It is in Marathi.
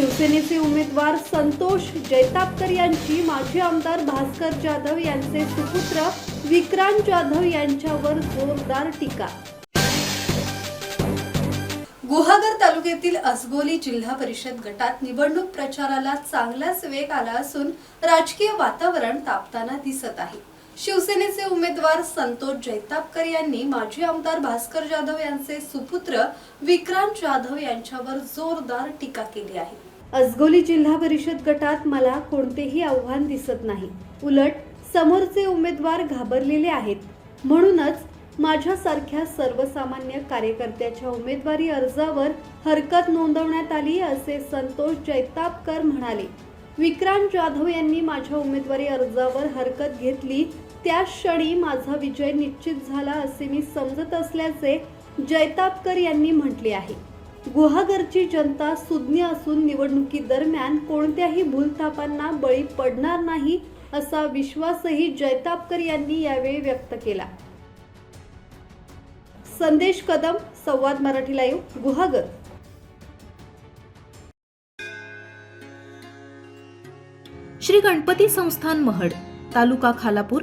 शिवसेनेचे उमेदवार संतोष जैतापकर यांची माजी आमदार भास्कर जाधव यांचे सुपुत्र विक्रांत जाधव यांच्यावर जोरदार टीका. गुहागर तालुक्यातील असगोली जिल्हा परिषद गटात निवडणूक प्रचाराला चांगलाच वेग आला असून राजकीय वातावरण तापताना दिसत आहे. शिवसेनेचे उमेदवार संतोष जैतापकर यांनी माजी आमदार भास्कर जाधव यांचे सुपुत्र विक्रांत जाधव यांच्यावर जोरदार टीका केली आहे. अजगोली जिल्हा परिषद गटात मला कोणतेही आव्हान दिसत नाही. उलट समोरचे उमेदवार घाबरलेले आहेत. म्हणूनच माझ्यासारख्या सर्वसामान्य कार्यकर्त्याच्या उमेदवारी अर्जावर हरकत नोंदवण्यात आली असे संतोष जैतापकर म्हणाले. विक्रांत जाधव यांनी माझ्या उमेदवारी अर्जावर हरकत घेतली त्या क्षणी माझा विजय निश्चित झाला असे मी समजत असल्याचे जैतापकर यांनी म्हटले आहे. गुहागरची जनता सुज्ञ असून निवडणुकीदरम्यान कोणत्याही भूलथापांना बळी पडणार नाही असा विश्वासही जैतापकर यांनी यावेळी व्यक्त केला. संदेश कदम संवाद मराठी लाईव्ह गुहागर. श्री गणपती संस्थान महड तालुका खालापूर